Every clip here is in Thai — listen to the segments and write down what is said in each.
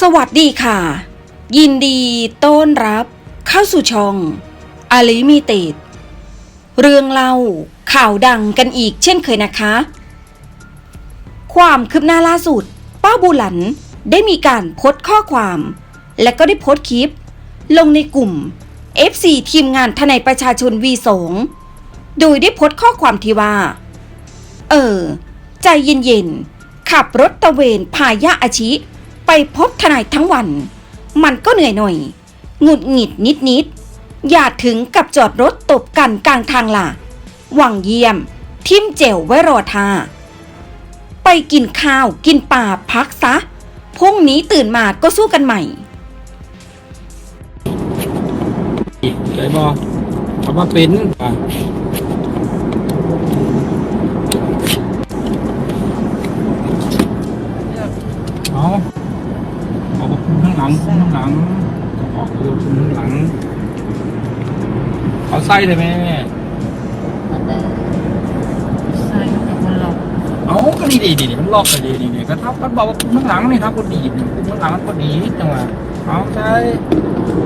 สวัสดีค่ะ ยินดีต้อนรับ เข้าสู่ช่องอลิมิเต็ดเรื่องเล่าข่าวดังกันอีกเช่นเคยนะคะ ความคืบหน้าล่าสุด ป้าบูหลันได้มีการโพสต์ข้อความ และก็ได้โพสต์คลิป ลงในกลุ่ม FC ทีมงานทนายประชาชน V2 โดยได้โพสต์ข้อความที่ว่า เออ ใจเย็นๆ ขับรถตะเวนพายะอาชิ ไปพบทนายทั้งวัน มันก็เหนื่อยหน่อยหงุดหงิดนิดๆอย่าถึงกับจอดรถตบกันกลางทางล่ะ หวังเยี่ยม ทิมเจวไว้รอทา ไปกินข้าวกินปลาพักซะ พรุ่งนี้ตื่นมาก็สู้กันใหม่ใจบอเอามาเป็นอะเอาเอาคุมข้างห ลังคุมข้างหลังออกเรือคุมข้างหลัง เอาไส้เลยไหมแม่ใช่เป็นคนหลอกเอาก็ดีดีดีมันลอกไปดีดีดีก็ทับก็บอกว่าคุมข้างหลังนี่ครับก็ดีดคุมข้างหลังมันก็ดีจังหวะเอาใช่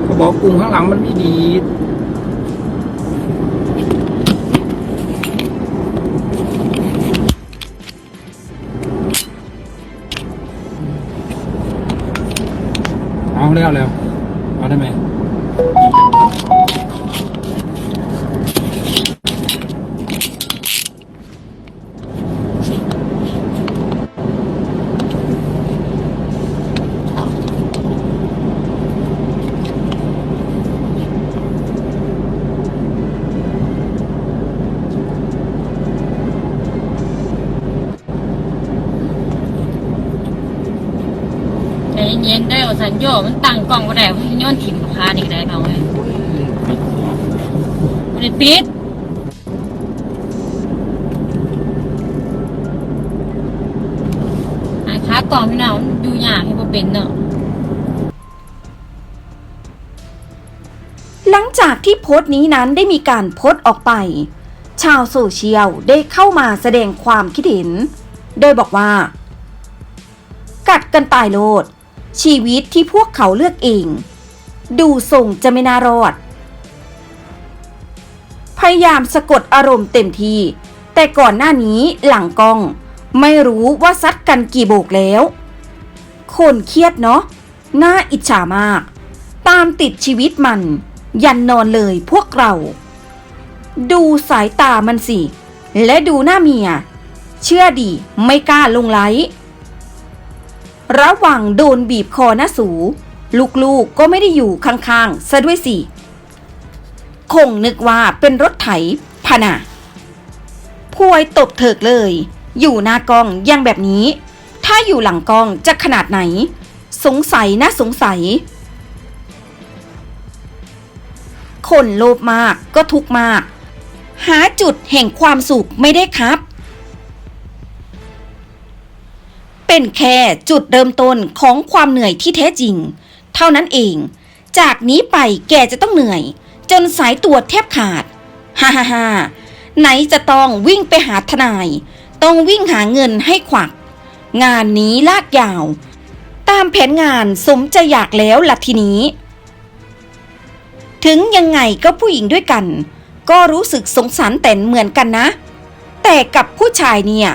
ก็บอกกลุ่มข้างหลังมันไม่ดีด เอาแล้วแล้วเอาได้ไหม เย็นๆได้อสันโยมันตั้งกล้องก็ได้ย้อนถิ่มคานี่ก็ได้เอาไว้มันได้ปิดหาขากล่องพี่น้องดูยากให้บ่เป็นเนาะหลังจากที่โพสต์นี้นั้นได้มีการโพสต์ออกไป ชาวโซเชียลได้เข้ามาแสดงความคิดเห็น โดยบอกว่า กัดกันตายโลด ชีวิตที่พวกเขาเลือกเอง ดูส่งจะไม่น่ารอด พยายามสะกดอารมณ์เต็มที่ แต่ก่อนหน้านี้หลังกล้อง ไม่รู้ว่าซัดกันกี่โบกแล้ว คนเครียดเนาะน่าอิจฉามาก ตามติดชีวิตมัน ยันนอนเลยพวกเรา ดูสายตามันสิ และดูหน้าเมีย เชื่อดีไม่กล้าลงไลค์ ระหว่างโดนบีบคอหน้าสู ลูกๆกก็ไม่ได้อยู่ข้างๆซะด้วยสิ คงนึกว่าเป็นรถไถพนะพวยตบเถิกเลย อยู่หน้ากล้องยังแบบนี้ ถ้าอยู่หลังกล้องจะขนาดไหน สงสัยนะสงสัย คนโลภมากก็ทุกมาก หาจุดแห่งความสุขไม่ได้ครับ เป็นแค่จุดเริ่มต้นของความเหนื่อยที่แท้จริง เท่านั้นเอง จากนี้ไปแกจะต้องเหนื่อย จนสายตัวแทบขาดฮ่าฮ่าฮ่าไหนจะต้องวิ่งไปหาทนาย ต้องวิ่งหาเงินให้ขวัก งานนี้ลากยาว ตามแผนงานสมจะอยากแล้วล่ะทีนี้ ถึงยังไงก็ผู้หญิงด้วยกัน ก็รู้สึกสงสารแต่นเหมือนกันนะ แต่กับผู้ชายเนี่ย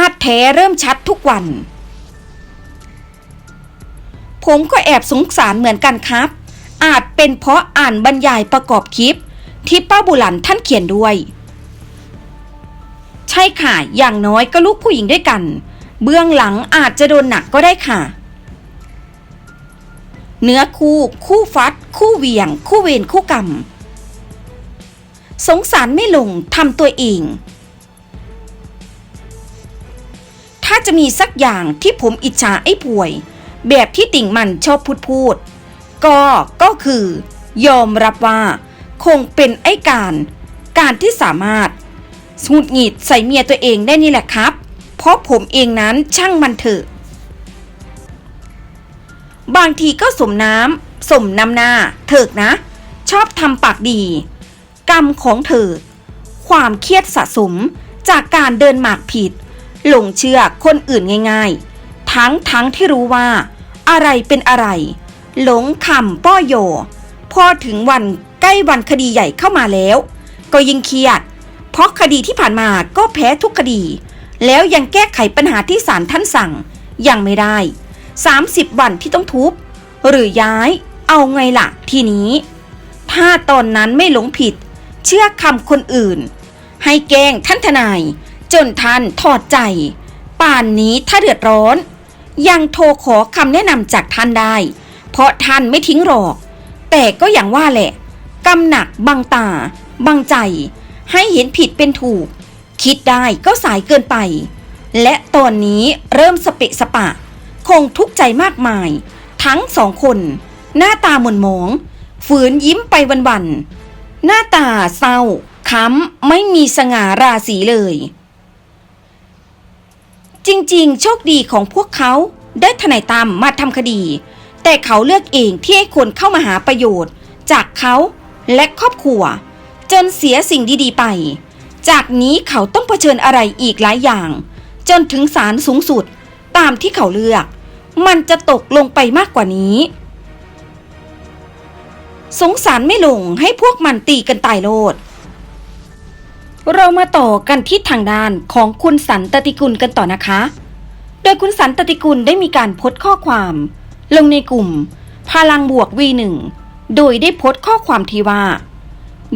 าตุแท้เริ่มชัดทุกวัน ผมก็แอบสงสารเหมือนกันครับ อาจเป็นเพราะอ่านบรรยายประกอบคลิป ที่ป้าบุหลันท่านเขียนด้วย ใช่ค่ะ อย่างน้อยก็ลูกผู้หญิงด้วยกัน เบื้องหลังอาจจะโดนหนักก็ได้ค่ะ เนื้อคู่ คู่ฟัด คู่เวียง คู่เวรคู่กรรมสงสารไม่ลงทำตัวเอง ถ้าจะมีสักอย่างที่ผมอิจฉาไอ้ป่วย แบบที่ติ่งมันชอบพูดพูด ก็ก็คือ ยอมรับว่า คงเป็นไอ้การ การที่สามารถสงุดหงิดใส่เมียตัวเองได้นี่แหละครับ เพราะผมเองนั้นช่างมันเถอะ บางทีก็สมน้ำสมน้ำหน้า เถิกนะ ชอบทำปากดี กรรมของเธอ ความเครียดสะสมจากการเดินหมากผิด หลงเชื่อคนอื่นง่าย ๆ ทั้งทั้งที่รู้ว่า อะไรเป็นอะไร หลงคำป้อโย พอถึงวันใกล้วันคดีใหญ่เข้ามาแล้ว ก็ยิ่งเครียด เพราะคดีที่ผ่านมาก็แพ้ทุกคดี แล้วยังแก้ไขปัญหาที่ศาลท่านสั่ง ยังไม่ได้ 30 วันที่ต้องทุบ หรือย้ายเอาไงล่ะ ทีนี้ ถ้าตอนนั้นไม่หลงผิด เชื่อคำคนอื่น ให้แกงท่านทนาย จนท่านถอดใจ ป่านนี้ถ้าเดือดร้อน ยังโทรขอคำแนะนำจากท่านได้ เพราะท่านไม่ทิ้งหรอก แต่ก็อย่างว่าแหละกำหนักบังตา บังใจ ให้เห็นผิดเป็นถูก คิดได้ก็สายเกินไป และตอนนี้เริ่มสเปะสปะ คงทุกข์ใจมากมาย ทั้งสองคน หน้าตาหม่นหมอง ฝืนยิ้มไปวันๆหน้าตาเศร้าค้ำไม่มีสง่าราศีเลย จริงๆ โชคดีของพวกเขาได้ทนายตามมาทำคดี แต่เขาเลือกเองที่ให้คนเข้ามาหาประโยชน์ จากเขาและครอบครัว จนเสียสิ่งดีๆไป จากนี้เขาต้องเผชิญอะไรอีกหลายอย่าง จนถึงศาลสูงสุดตามที่เขาเลือก มันจะตกลงไปมากกว่านี้ สงสารไม่ลงให้พวกมันตีกันตายโลด เรามาต่อกันที่ทางด้านของคุณสันตติกุลกันต่อนะคะ โดยคุณสันตติกุลได้มีการโพสต์ข้อความ ลงในกลุ่ม พลังบวก V1 โดยได้โพสต์ข้อความที่ว่า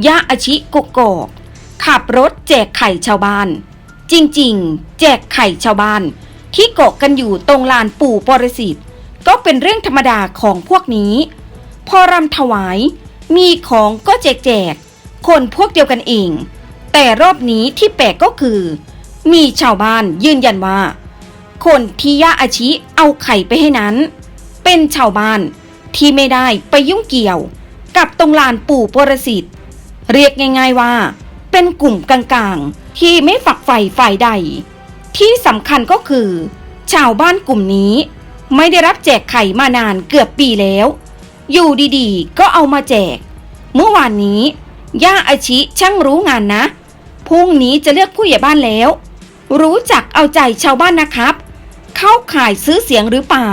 ยะอาชิกกอกขับรถแจกไข่ชาวบ้าน จริงๆ แจกไข่ชาวบ้าน ที่เกาะกันอยู่ตรงลานปู่ปรสิตก็เป็นเรื่องธรรมดาของพวกนี้ พอรำถวาย มีของก็แจกแจก คนพวกเดียวกันเอง แต่รอบนี้ที่แปลกก็คือ มีชาวบ้านยืนยันว่า คนที่ย่าอาชิเอาไข่ไปให้นั้น เป็นชาวบ้านที่ไม่ได้ไปยุ่งเกี่ยวกับตรงลานปู่ปรสิตเรียกง่าย ๆว่า เป็นกลุ่มกลางๆ ที่ไม่ฝักใฝ่ฝ่ายใด ที่สำคัญก็คือ ชาวบ้านกลุ่มนี้ ไม่ได้รับแจกไข่มานานเกือบปีแล้ว อยู่ดีๆ ก็เอามาแจก เมื่อวานนี้ ย่าอาชิช่างรู้งานนะ พรุ่งนี้จะเลือกผู้ใหญ่บ้านแล้ว รู้จักเอาใจชาวบ้านนะครับ เข้าข่ายซื้อเสียงหรือเปล่า